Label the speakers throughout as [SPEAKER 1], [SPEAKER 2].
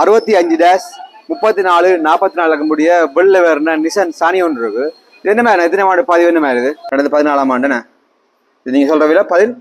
[SPEAKER 1] அறுபத்தி அஞ்சு டேஷ் முப்பத்தி நாலு நாற்பத்தி நாலு இருக்கக்கூடிய வெள்ள வேறுனா நிசான் சாணி ஒன்று இருக்கு. என்ன மேலே எத்தனை ஆண்டு பதிவு என்ன மேலே இது? ரெண்டு பதினாலாம் ஆண்டுண்ணே இது நீங்கள் சொல்கிற விலை பதில்?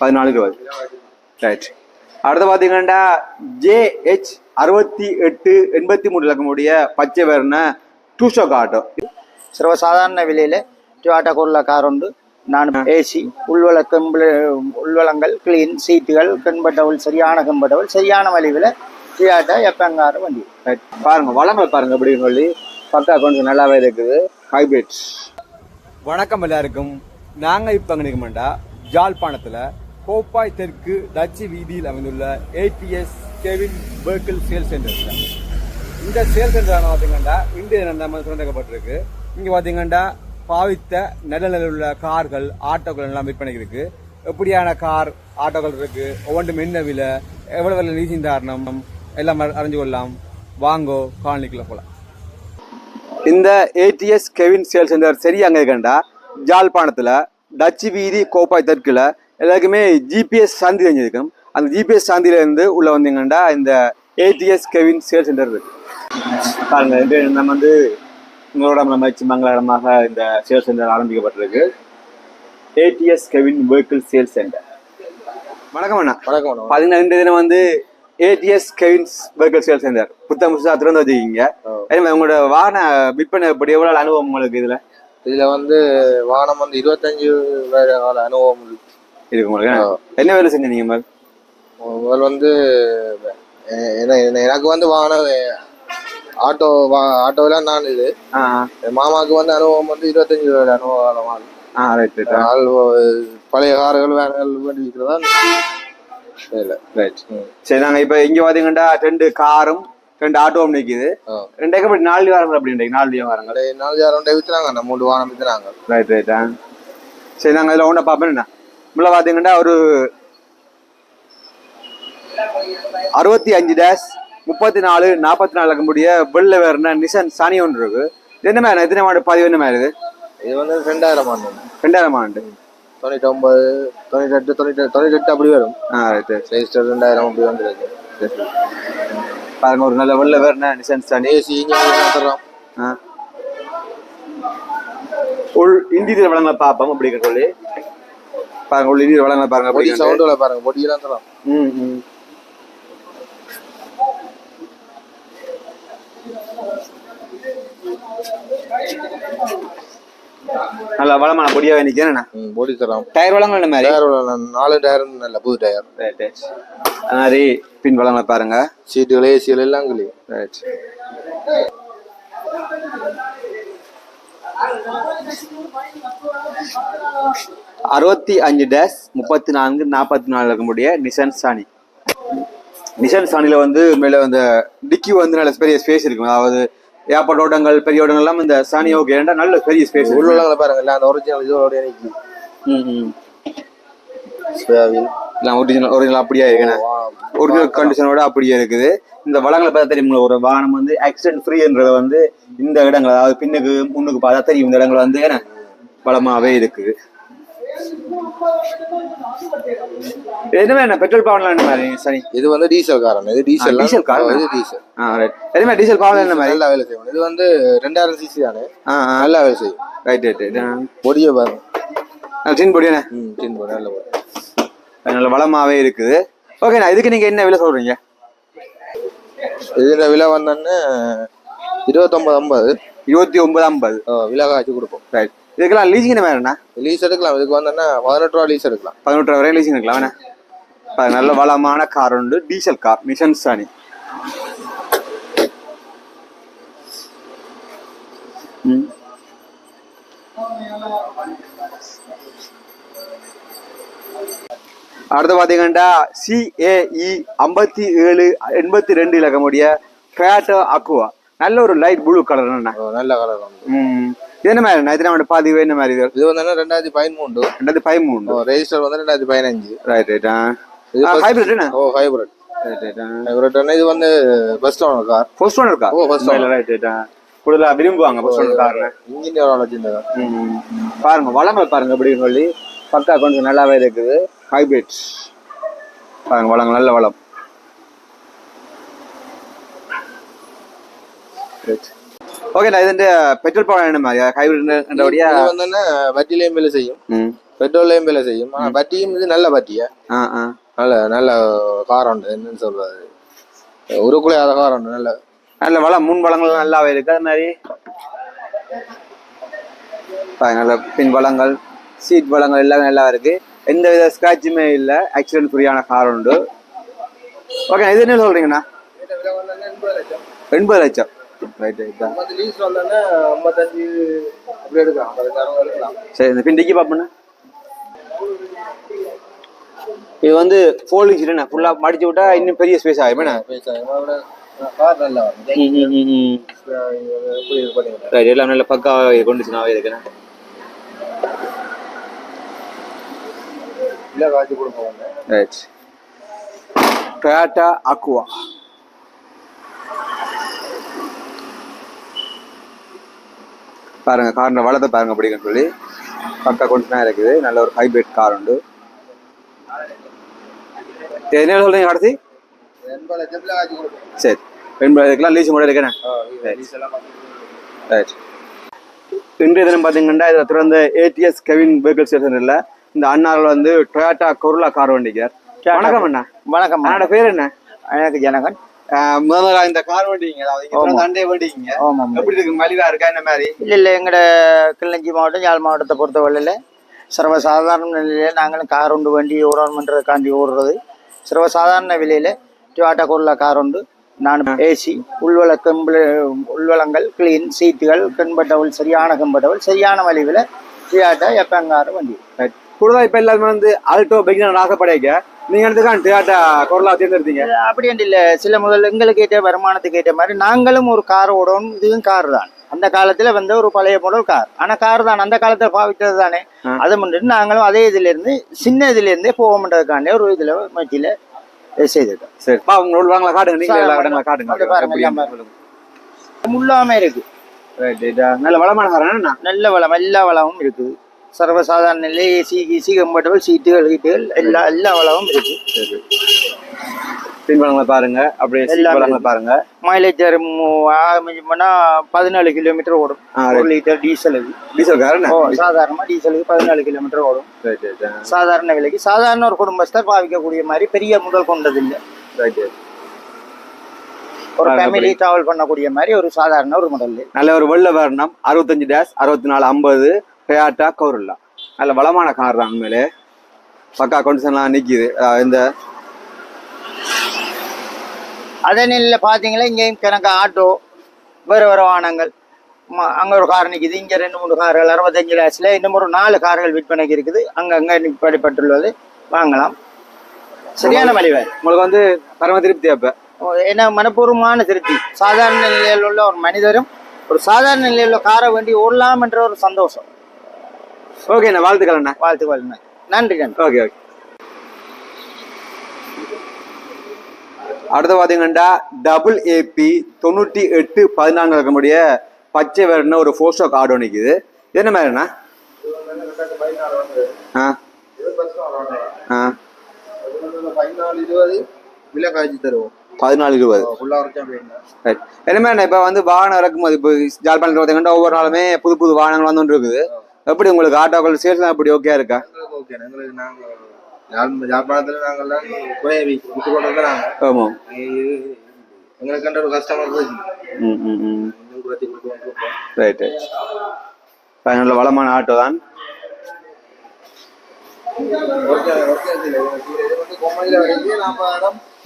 [SPEAKER 1] பதினாலு இருபது. ரைட் அடுத்து பார்த்தீங்கன்னா ஜேஹெச் அறுபத்தி எட்டு எண்பத்தி மூணு இலக்கமுடைய பச்சை வேறுனா டூ ஷோக் ஆட்டோ
[SPEAKER 2] சர்வசாதாரண விலையில் டொயாட்டோ கோரில் கார் உண்டு. நான் ஏசி உள்வள கம்பிள உள்வளங்கள் கிளீன் சீட்டுகள் கம்பர்டபுள் சரியான கம்பர்டபுள் சரியான மலிவில் டொயோட்டா எப்பங்கார வண்டி.
[SPEAKER 1] ரைட் பாருங்க வளங்கள் பாருங்க அப்படின்னு சொல்லி பக்கா கொஞ்சம் நல்லாவே இருக்குது. ஹைபிரிட் வணக்கம் எல்லாருக்கும். நாங்க இப்ப அங்க நிற்கமாண்டா ஜாழ்ப்பாணத்துல கோப்பாய் தெற்கு டச்சு வீதியில் அமைந்துள்ள ATS Kevin vehicle sale centre இந்த சேல் சென்டர் பார்த்தீங்கன்னா இந்திய நம்ம திறந்துக்கப்பட்டிருக்கு இங்க பார்த்தீங்கன்னா பாவித்த நிலநிலையில் உள்ள கார்கள் ஆட்டோக்கள் எல்லாம் விற்பனைக்கு இருக்கு. எப்படியான கார் ஆட்டோக்கள் இருக்கு? ஒவ்வொன்றும் என்ன விலை? எவ்வளவு விலை லீசிங் தாரணம்? எல்லாம் அறிஞ்சு கொள்ளலாம். வாங்கோ காலனிக்குள்ள போலாம். இந்த ஏடிஎஸ் கெவின் சேல் சென்டர் சரியாங்க இருக்கண்டா ஜாழ்ப்பாணத்துல டச்சு வீதி கோப்பாய் தெற்குல எல்லாருக்குமே ஜிபிஎஸ் சாந்தி தெரிஞ்சிருக்கும். அந்த ஜிபிஎஸ் சாந்தியில இருந்து உள்ள வந்தீங்கன்னா இந்த ஏடிஎஸ் கெவின் சேல் சென்டர் இருக்கு. பாருங்க நம்ம வந்து உங்களோட நம்ம மங்களகரமாக இந்த sale centre ஆரம்பிக்கப்பட்டிருக்கு. ATS Kevin vehicle sale centre வணக்கம் அண்ணா.
[SPEAKER 3] வணக்கம் வணக்கம்
[SPEAKER 1] பாத்தீங்கன்னா இந்த தினம் வந்து ATS Kevins vehicle sale centre புத்தம் புதுசாக திறந்து வச்சிருக்கீங்க. அதே உங்களோட வாகன விற்பனை எப்படி எவ்வளவு அனுபவம் உங்களுக்கு இதுல?
[SPEAKER 3] இதுல வந்து வாகனம் வந்து இருபத்தஞ்சு வேற அனுபவம் இருக்கு.
[SPEAKER 1] உங்களுக்கு என்ன வேலை செஞ்சீங்க மேல்
[SPEAKER 3] முதல் வந்து எனக்கு வந்து வாகனம் ஆட்டோ ஆட்டோலாம் நான் இது. மாமாவுக்கு வந்து அனுபவம் வந்து இருபத்தஞ்சு வருட அனுபவம் ஆகுது.
[SPEAKER 1] ஆ ரைட் ரைட்
[SPEAKER 3] ஆள் பழைய கார்கள் வேன்கள் வேண்டி விற்கிறதா இல்லை
[SPEAKER 1] ரைட் சரி நாங்க இப்ப இங்க பாத்தீங்கன்னா ரெண்டு காரும் ரெண்டு ஆட்டோவும் நிக்குது.
[SPEAKER 3] ஆ.
[SPEAKER 1] ரெண்டு அப்படி நாலு வாரங்கள் அப்படி நாலு வாரங்கள்
[SPEAKER 3] நாலு யாரும் விற்றுறாங்க நம்ம மூணு வாகனம் விற்றுறாங்க
[SPEAKER 1] ரைட் ரைட்டா சரி நாங்க இதுல ஒண்ணு பார்ப்போம் என்ன? உள்ள பாத்தீங்கன்னா ஒரு அறுபத்தி அஞ்சு டேஷ் முப்பத்தி நாலு நாற்பத்தி நாலு இருக்கக்கூடிய வெள்ள வேறுனா நிசான் சாணி ஒன்று இருக்கு. என்ன மாதிரி எத்தனை ஆண்டு பதிவு என்ன மாதிரி இது?
[SPEAKER 3] இது வந்து ரெண்டாயிரம் ஆண்டு.
[SPEAKER 1] ரெண்டாயிரம் ஆண்டு.
[SPEAKER 3] தொண்ணூற்றி ஒன்பது தொண்ணூற்றி எட்டு தொண்ணூற்றி தொண்ணூற்றி எட்டு அப்படி வரும்.
[SPEAKER 1] ஆ ரைட்
[SPEAKER 3] ரெஜிஸ்டர் ரெண்டாயிரம் அப்படி வந்துருக்கு.
[SPEAKER 1] பாருங்க ஒரு நல்ல வெள்ள வேறுனா நிசான் சாணி
[SPEAKER 3] ஏசி தர்றோம்
[SPEAKER 1] ஆ. உள் இந்திய வளங்களை பார்ப்போம் அப்படிங்கிற சொல்லி. பாருங்க உள் இந்திய வளங்களை பாருங்க
[SPEAKER 3] சவுண்டுல பாருங்க பொடியெல்லாம் தரோம்.
[SPEAKER 1] ம் ம். நல்லா வளமான பொடியாக நிற்கிறேன்
[SPEAKER 3] ம் பொடி தரோம்.
[SPEAKER 1] டயர் வளங்கள் என்ன மாதிரி?
[SPEAKER 3] டயர் நாலு டயர் நல்ல புது டயர்
[SPEAKER 1] ரைட் அது மாதிரி பின் வளங்களை பாருங்க.
[SPEAKER 3] சீட்டுகள் ஏசிகள் எல்லாம் கிளி
[SPEAKER 1] ரைட் அறுபத்தி அஞ்சு டேஷ் முப்பத்தி நான்கு நாற்பத்தி நாலு இருக்கக்கூடிய நிசான் சாணி நிசான் சாணியில வந்து மேல அந்த டிக்கி வந்து நல்ல பெரிய ஸ்பேஸ் இருக்கும் அதாவது ஏர்போர்ட் ஓட்டங்கள் பெரிய ஓட்டங்கள் எல்லாம் இந்த சாணி ஓகே. நல்ல பெரிய ஸ்பேஸ்
[SPEAKER 3] உள்ள பாருங்க அந்த ஒரிஜினல் இதோட நிக்கி ஸ்பேவில்
[SPEAKER 1] எல்லாம் ஒரிஜினல் ஒரிஜினல் அப்படியே இருக்குண்ணே ஒரிஜினல் கண்டிஷனோட அப்படியே இருக்குது. இந்த வளங்களை பார்த்தா தெரியும் ஒரு வாகனம் வந்து ஆக்சிடென்ட் ஃப்ரீன்றத வந்து இந்த இடங்கள் அதாவது பின்னுக்கு முன்னுக்கு பார்த்தா தெரியும். இந்த இடங்கள் வந்து என்ன? வளமாவே இருக்குது. எதுவுமே என்ன பெட்ரோல் பாவலாம் என்ன மாதிரி சரி
[SPEAKER 3] இது வந்து டீசல் காரன் இது டீசல்
[SPEAKER 1] டீசல் கார்
[SPEAKER 3] இது டீசல்
[SPEAKER 1] ஆ ரைட் எதுவுமே டீசல் பாவலாம் என்ன மாதிரி?
[SPEAKER 3] நல்லா வேலை செய்யும் இது வந்து ரெண்டாயிரம் சிசி தானே? நல்லா வேலை செய்யும்.
[SPEAKER 1] ரைட் ரைட் ரைட்
[SPEAKER 3] பொடியை பாருங்க.
[SPEAKER 1] சின் பொடியாண்ணே
[SPEAKER 3] ம் பொடி நல்ல பொடி.
[SPEAKER 1] நல்ல வளமாவே இருக்குது. ஓகேண்ணா இதுக்கு நீங்க என்ன விலை சொல்றீங்க?
[SPEAKER 3] இதுல விலை வந்தோன்னே இருபத்தொன்பது ஐம்பது.
[SPEAKER 1] இருபத்தி ஒன்பது ஐம்பது.
[SPEAKER 3] விலை காய்ச்சி கொடுப்போம்.
[SPEAKER 1] ரைட் இதுக்கெல்லாம் லீசிங் என்ன வேணும்ண்ணா?
[SPEAKER 3] லீஸ் எடுக்கலாம். இதுக்கு வந்தோன்னா பதினெட்டு ரூபா லீஸ் எடுக்கலாம்.
[SPEAKER 1] பதினெட்டு வரை லீசிங் இருக்கலாம் வேணா. நல்ல வளமான கார் உண்டு. டீசல் கார் மிஷன் சாணி. அடுத்து பாத்தீங்கன்னா சிஏஇ ஐம்பத்தி ஏழு எண்பத்தி ரெண்டு இலக்கமுடைய டொயாட்டோ அக்குவா நல்ல ஒரு லைட் ப்ளூ கலர்
[SPEAKER 3] நல்ல கலர்
[SPEAKER 1] என்ன மாதிரி என்ன மாதிரி இது
[SPEAKER 3] இது வந்து ரெண்டாயிரத்தி பதிமூன்று
[SPEAKER 1] ரெண்டாயிரத்தி பதிமூணு
[SPEAKER 3] ரெஜிஸ்டர் வந்து ரெண்டாயிரத்தி பதினஞ்சு
[SPEAKER 1] right
[SPEAKER 3] right first-
[SPEAKER 1] hybrid
[SPEAKER 3] oh hybrid
[SPEAKER 1] right right
[SPEAKER 3] hybrid இது வந்து best owner car
[SPEAKER 1] first one இருக்கா
[SPEAKER 3] ஓ, first owner.
[SPEAKER 1] ரைட் ரைட் கூடுதலா விரும்புவாங்க ஃபர்ஸ்ட் ஒன் காரணம்
[SPEAKER 3] இன்ஜின் எவ்வளோ வச்சிருந்தது
[SPEAKER 1] பாருங்க வளங்கள் பாருங்க அப்படின்னு சொல்லி பக்கா கொஞ்சம் நல்லாவே இருக்குது ஹைபிரிட் பாருங்க வளங்கள் நல்ல வளம் ஓகே நான் ഇതിന്റെ பெட்ரோல் பவர் என்ன மாதிரி ஹைபிரிட் என்றபடியா
[SPEAKER 3] இது வந்து என்ன வட்டிலையும் வேலை செய்யும்
[SPEAKER 1] ம்
[SPEAKER 3] பெட்ரோல்லையும் வேலை செய்யும் ஆனா வட்டியும் இது நல்ல வட்டியா
[SPEAKER 1] ஆ ஆ
[SPEAKER 3] நல்ல நல்ல காரம் உண்டு என்னன்னு சொல்றது உருக்குலையாத காரம் உண்டு நல்ல
[SPEAKER 1] நல்ல வளம் முன் வளங்கள் நல்லாவே இருக்கு அது மாதிரி பாருங்க, நல்ல பின் வளங்கள் சீட் வளங்கள் எல்லாமே நல்லா இருக்கு எந்த வித ஸ்கிராட்சுமே இல்லை ஆக்சிடென்ட் ஃப்ரீயான கார் உண்டு ஓகே இது என்ன சொல்றீங்கண்ணா எண்பது லட்சம் ரைட் ரைட்
[SPEAKER 3] லீஸ் வந்தோன்னா ஐம்பத்தஞ்சு அப்படி எடுக்கலாம். ஐம்பத்தஞ்சு அறுபது எடுக்கலாம்.
[SPEAKER 1] சரி இந்த பிண்டிக்கு பாப்பண்ணா இது வந்து ஃபோல்டிங் சீட் ஃபுல்லாக மடிச்சு விட்டா இன்னும் பெரிய ஸ்பேஸ் ஆகும். என்ன
[SPEAKER 3] கார் நல்லா
[SPEAKER 1] ரைட் எல்லாம் நல்ல பக்காவாக கொண்டுச்சுனாவே இருக்குண்ணா
[SPEAKER 3] இல்லை காய்ச்சி கொடுப்போம்
[SPEAKER 1] ரைட் டொயாட்டா அக்குவா பாருங்க காரின் வளத்தை பாருங்க பிடிக்குன்னு சொல்லி பக்கா கொண்டு இருக்குது. நல்ல ஒரு ஹைபிரிட் கார் உண்டு. என்ன சொல்றீங்க கடைசி சரி. எண்பதுக்கெல்லாம் லீஸ் கூட இருக்கேன்? ரைட் இன்றைய தினம் பார்த்தீங்கன்னா இதில் திறந்த ஏடிஎஸ் கெவின் வெஹிக்கிள் ஸ்டேஷன் இல்லை. இந்த அண்ணாவில் வந்து டொயாட்டா கொருலா கார் வண்டிக்கார். வணக்கம் அண்ணா.
[SPEAKER 2] வணக்கம்
[SPEAKER 1] அண்ணாட பேர் என்ன?
[SPEAKER 2] எனக்கு ஜனகன்.
[SPEAKER 1] முதல்ல இந்த கார் வண்டிங்க அதாவது அண்டை வண்டிங்க எப்படி இருக்கு? மலிவா இருக்கா? இந்த மாதிரி?
[SPEAKER 2] இல்லை இல்லை எங்களோட கிளிநொச்சி மாவட்டம் யாழ் மாவட்டத்தை பொறுத்தவரையில் சர்வசாதாரண நிலையில் நாங்களும் கார் உண்டு வண்டி ஓடணுன்றதுக்காண்டி ஓடுறது. சர்வசாதாரண விலையில் டொயாட்டா கொரோலா கார் உண்டு. நான் ஏசி உள்வள கம்பு உள்வளங்கள் கிளீன் சீட்டுகள் கம்பர்டபுள் சரியான கம்பர்டபுள் சரியான மலிவில் டொயாட்டா எப்பங்கார வண்டி.
[SPEAKER 1] கூடுதலா இப்ப எல்லாருமே வந்து ஆல்டோ பைக் ஆசைப்படைக்க நீங்க எடுத்துக்கான் டொயாட்டா கொரோலா தேர்ந்தெடுத்தீங்க
[SPEAKER 2] அப்படி இல்லை. சில முதல்ல எங்களுக்கு ஏற்ற வருமானத்துக்கு ஏற்ற மாதிரி நாங்களும் ஒரு கார் ஓடணும். இதுவும் கார் தான். அந்த காலத்துல வந்த ஒரு பழைய மாடல் கார் ஆனா கார் தான். அந்த காலத்துல பாவித்தது தானே. அதை முன்னிட்டு நாங்களும் அதே இதுல இருந்து சின்ன இதுல இருந்தே போகணுன்றதுக்காண்டி ஒரு இதுல முயற்சியில செய்திருக்கோம்
[SPEAKER 1] சரி. பா காட்டுங்க. நீங்க எல்லா இடங்களும்.
[SPEAKER 2] முள்ளாம இருக்கு.
[SPEAKER 1] நல்ல வளமான
[SPEAKER 2] நல்ல வளம். எல்லா வளமும் இருக்குது. சர்வசாதாரண நிலை ஏசி கீசி கம்ஃபர்டபுள் சீட்டுகள் கீட்டுகள் எல்லா எல்லா வளமும் இருக்கு.
[SPEAKER 1] பின் வளங்களை பாருங்க. அப்படியே வளங்களை பாருங்க.
[SPEAKER 2] மைலேஜ் ஆரம்பிச்சோம்னா பதினாலு கிலோமீட்டர் ஓடும். ஒரு லிட்டர் டீசல்
[SPEAKER 1] டீசல் கார் என்ன?
[SPEAKER 2] ஓ சாதாரணமா டீசலுக்கு பதினாலு கிலோமீட்டர் ஓடும். சாதாரண விலைக்கு. சாதாரண ஒரு குடும்பஸ்தர் பாவிக்கக்கூடிய மாதிரி பெரிய முதல் கொண்டது இல்லை
[SPEAKER 1] ரைட்
[SPEAKER 2] ஒரு ஃபேமிலி டிராவல் பண்ணக்கூடிய மாதிரி ஒரு சாதாரண ஒரு மாடல்
[SPEAKER 1] நல்ல ஒரு வெள்ள வர்ணம். அறுபத்தஞ்சு டேஷ் அறுபத்தி நாலு ஐம்பது டொயாட்டா கௌருல்லா நல்ல வளமான கார் தான் உண்மையிலே. பக்கா கண்டிஷன்லாம் நிற்கிது இந்த
[SPEAKER 2] அதே நிலையில் பார்த்தீங்களா இங்கேயும் கணக்கு ஆட்டோ வேறு வேறு வாகனங்கள். அங்க ஒரு கார் நிக்குது இங்க ரெண்டு மூணு கார்கள் அறுபத்தஞ்சு லேக்ஸ்ல இன்னும் ஒரு நாலு கார்கள் விற்பனைக்கு இருக்குது. அங்கங்க நிப்பாடிப்பட்டுள்ளது வாங்கலாம். சரியான மலிவாய்
[SPEAKER 1] உங்களுக்கு வந்து பரம திருப்தி அப்ப.
[SPEAKER 2] ஏன்னா மனப்பூர்வமான திருப்தி. சாதாரண நிலையில் உள்ள ஒரு மனிதரும் ஒரு சாதாரண நிலையில் உள்ள காரை வேண்டி ஓடலாம் என்ற ஒரு சந்தோஷம்.
[SPEAKER 1] ஓகே அண்ணா வாழ்த்துக்கள் அண்ணா.
[SPEAKER 2] வாழ்த்துக்கள் நன்றி நன்றி.
[SPEAKER 1] Okay okay. அடுத்து பாத்தீங்கன்னா டபுள் ஏபி தொண்ணூற்றி எட்டு பதினான்கு இருக்கக்கூடிய பச்சை வேறுன ஒரு ஃபோர் ஸ்டாக் ஆடோ நிற்குது இது என்ன மாதிரிண்ணா ஆ. ஆ.
[SPEAKER 3] பதினாலு இருபது. விலை காய்ச்சி தருவோம்
[SPEAKER 1] பதினாலு இருபது ரைட் என்ன இப்போ வந்து வாகனம் இறக்கும்போது இப்போ ஜாழ்ப்பாணத்தில் பார்த்தீங்கன்னா ஒவ்வொரு நாளுமே புது புது வாகனங்கள் வந்து இருக்குது. எப்படி உங்களுக்கு ஆட்டோக்கள் சேல்ஸ் எப்படி ஓகே இருக்கா?
[SPEAKER 3] ஓகே எங்களுக்கு நாங்கள் யாழ் யாழ்ப்பாணத்தில் நாங்கள்லாம் கொண்டு
[SPEAKER 1] ஆமாம்
[SPEAKER 3] எங்களுக்கு கண்ட ஒரு கஸ்டமர்
[SPEAKER 1] ரைட் ரைட் நல்ல வளமான ஆட்டோ தான்.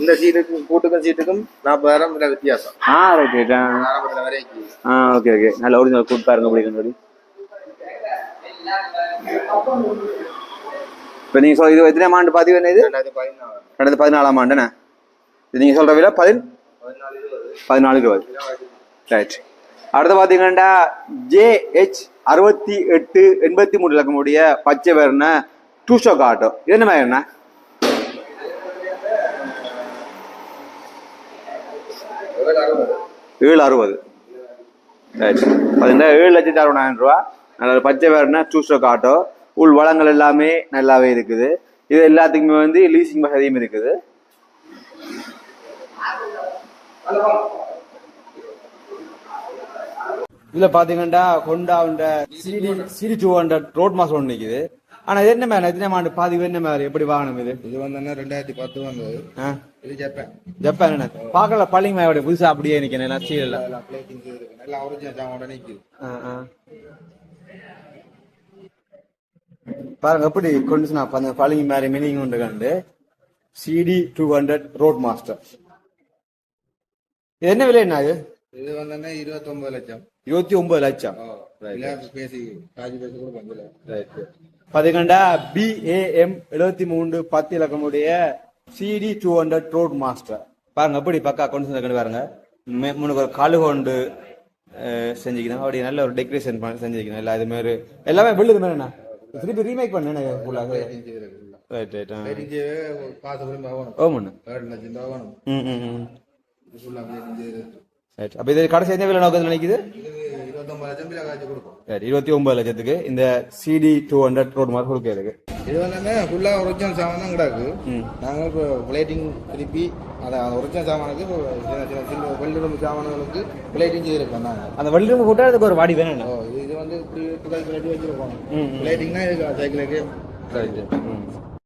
[SPEAKER 3] இந்த சீட்டுக்கும் கூட்டுக்கும் சீட்டுக்கும் நாற்பதாயிரம் வித்தியாசம்.
[SPEAKER 1] ஆ ரைட் ரைட் ஆ. ஓகே ஓகே நல்ல ஒரிஜினல் கூட்டு பாருங்க அப்படின்னு சொல்லி இப்போ நீங்கள் சொல் இது எத்தனை ஆண்டு பதிவு என்ன இது?
[SPEAKER 3] ரெண்டாயிரத்தி பதினாலு
[SPEAKER 1] ரெண்டாயிரத்தி பதினாலாம் ஆண்டுண்ணே இது நீங்கள் சொல்கிற விலை பதின்
[SPEAKER 3] பதினாலு இருபது.
[SPEAKER 1] ரைட் அடுத்து பார்த்தீங்கன்னா ஜேஹெச் அறுபத்தி எட்டு எண்பத்தி மூணு இலக்கமுடைய பச்சை வேறுன டூ ஸ்டாக் ஆட்டோ இது என்ன மாதிரி என்ன?
[SPEAKER 3] ஏழு அறுபது.
[SPEAKER 1] ஏழு அறுபது ரைட் பார்த்தீங்கன்னா ஏழு லட்சத்தி அறுபதாயிரம் ரூபா. நல்ல பச்சை வேறுனா டூ ஸ்டாக் ஆட்டோ உள் வளங்கள் எல்லாமே நல்லாவே இருக்குது. இது எல்லாத்துக்குமே வந்து லீசிங் வசதியும் இருக்குது. இதுல பாத்தீங்கன்னா ஹொண்டாவுண்ட CD CD two hundred road mass ஒன்று நிக்குது. ஆனா இது என்ன மாதிரி எத்தனை ஆண்டு பாதி என்ன மாதிரி எப்படி வாகனம் இது?
[SPEAKER 3] இது வந்து ரெண்டாயிரத்தி பத்து வந்தது.
[SPEAKER 1] ஆ?
[SPEAKER 3] இது ஜப்பான்
[SPEAKER 1] ஜப்பான் என்ன? பாக்கல பள்ளிங்க மாதிரி புதுசா அப்படியே நிக்கிறேன்
[SPEAKER 3] பிளேட்டிங் இருக்கு. நல்லா ஒரிஜினல் சாமானோட நிக்குது.
[SPEAKER 1] ஆ, ஆ. பாருங்க எப்படி கொண்டு அந்த பழங்கி மாதிரி மினிங் உண்டு கண்டு. CD two hundred road master இது என்ன விலை என்ன இது
[SPEAKER 3] இது வந்து இருபத்தி ஒன்பது லட்சம்.
[SPEAKER 1] இருபத்தி ஒன்பது லட்சம்.
[SPEAKER 3] இல்ல பேசி காஜி பேசி கூட பஞ்சல.
[SPEAKER 1] பாத்தீங்கன்னா பிஏஎம் எழுபத்தி மூன்று பத்து இலக்கமுடைய CD two hundred road master பாருங்க எப்படி பக்கா கொண்டு வந்து பாருங்க. முன்னுக்கு ஒரு கழு கொண்டு செஞ்சுக்கணும். அப்படி நல்ல ஒரு டெக்கரேஷன் பண்ணி செஞ்சுக்கணும். எல்லா இது மாதிரி எல்லாமே விழுது மாதிரி என்ன? திருப்பி ரீமேக் பண்ணேன் ஃபுல்லாக ரைட் ரைட்
[SPEAKER 3] காசு ஆகணும் ஏழு லட்சம் ரூபா ஆகணும்
[SPEAKER 1] ம் ரைட் அப்போ இது கடைசி என்ன விலை நோக்கத்தில் நினைக்குது இருபத்தி ஒன்பது லட்சத்துக்கு இந்த CD two hundred road master கொடுக்க இருக்கு.
[SPEAKER 3] இது வந்து ஃபுல்லா ஒரிஜினல் சாமான் தான் கிடக்கு. நாங்க இப்போ பிளேட்டிங் திருப்பி அதை ஒரிஜினல் சாமானுக்கு வெள்ளிரும்பு சாமான்களுக்கு பிளேட்டிங் செய்திருக்கோம் நாங்க
[SPEAKER 1] அந்த வள்ளிரும்பு போட்டால் அதுக்கு ஒரு வாடி வேணும்
[SPEAKER 3] இது வந்து. பிளேட்டிங்னா இது சைக்கிளுக்கு